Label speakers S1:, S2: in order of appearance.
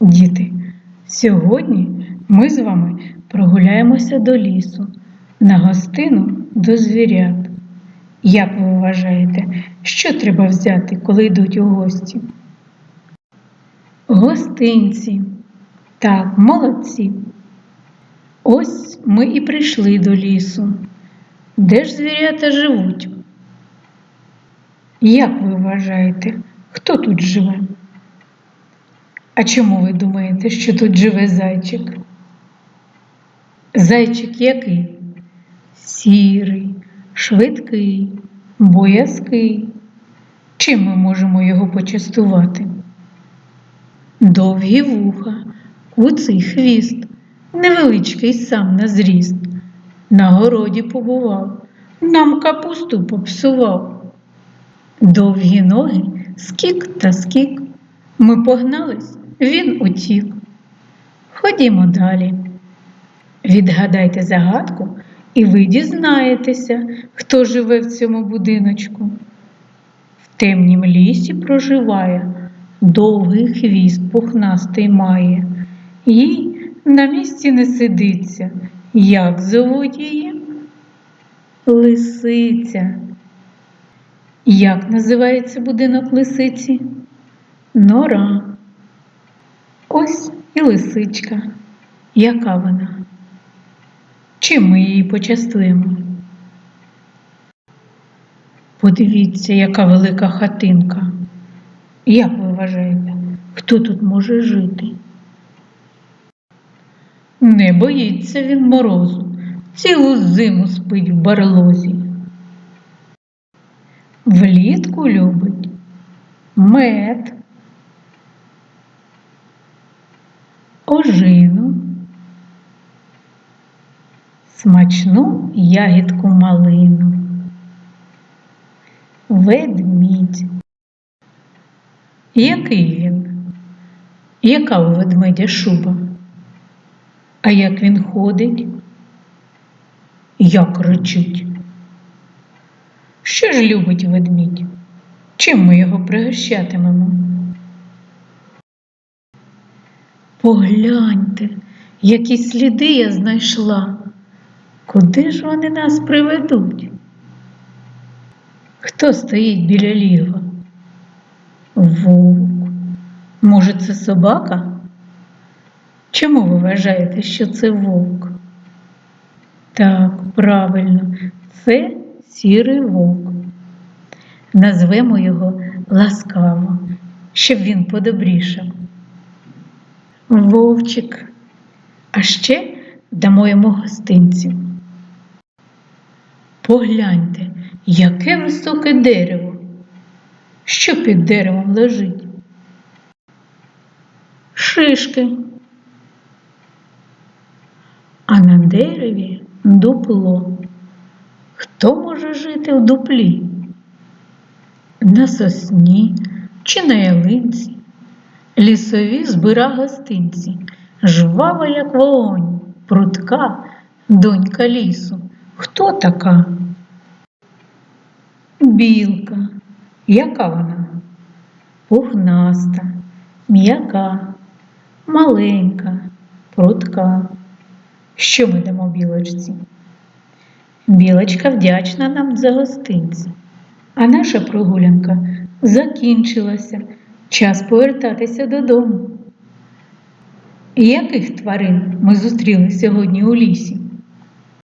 S1: Діти, сьогодні ми з вами прогуляємося до лісу на гостину до звірят. Як ви вважаєте, що треба взяти, коли йдуть у гості? Гостинці. Так, молодці. Ось ми і прийшли до лісу. Де ж звірята живуть? Як ви вважаєте, хто тут живе? А чому ви думаєте, що тут живе зайчик? Зайчик який? Сірий, швидкий, боязкий. Чим ми можемо його почастувати? Довгі вуха, куций хвіст, невеличкий сам на зріст. На городі побував, нам капусту попсував. Довгі ноги, скік та скік. Ми погнались, він утік. Ходімо далі. Відгадайте загадку, і ви дізнаєтеся, хто живе в цьому будиночку. В темнім лісі проживає, довгий хвіст пухнастий має, їй на місці не сидиться. Як зовуть її? Лисиця. Як називається будинок лисиці? Нора. Ось і лисичка. Яка вона? Чим ми її почастуємо? Подивіться, яка велика хатинка. Як ви вважаєте, хто тут може жити? Не боїться він морозу, цілу зиму спить в барлозі. Влітку любить мед, ожину, смачну ягідку малину, ведмідь. Який він? Яка у ведмедя шуба? А як він ходить? Як речить? Що ж любить ведмідь? Чим ми його пригощатимемо? Погляньте, які сліди я знайшла. Куди ж вони нас приведуть? Хто стоїть біля лігва? Вовк. Може, це собака? Чому ви вважаєте, що це вовк? Так, правильно, це сірий вовк. Назвемо його ласкаво, щоб він подобрішав. Вовчик. А ще дамо йому гостинців. Погляньте, яке високе дерево. Що під деревом лежить? Шишки. А на дереві дупло. Хто може жити в дуплі? На сосні чи на ялинці? Лісові збира гостинці, жвава, як вогонь, прутка, донька лісу. Хто така? Білка. Яка вона? Пухнаста, м'яка, маленька, прутка. Що ми дамо білочці? Білочка вдячна нам за гостинці. А наша прогулянка закінчилася. Час повертатися додому. Яких тварин ми зустріли сьогодні у лісі?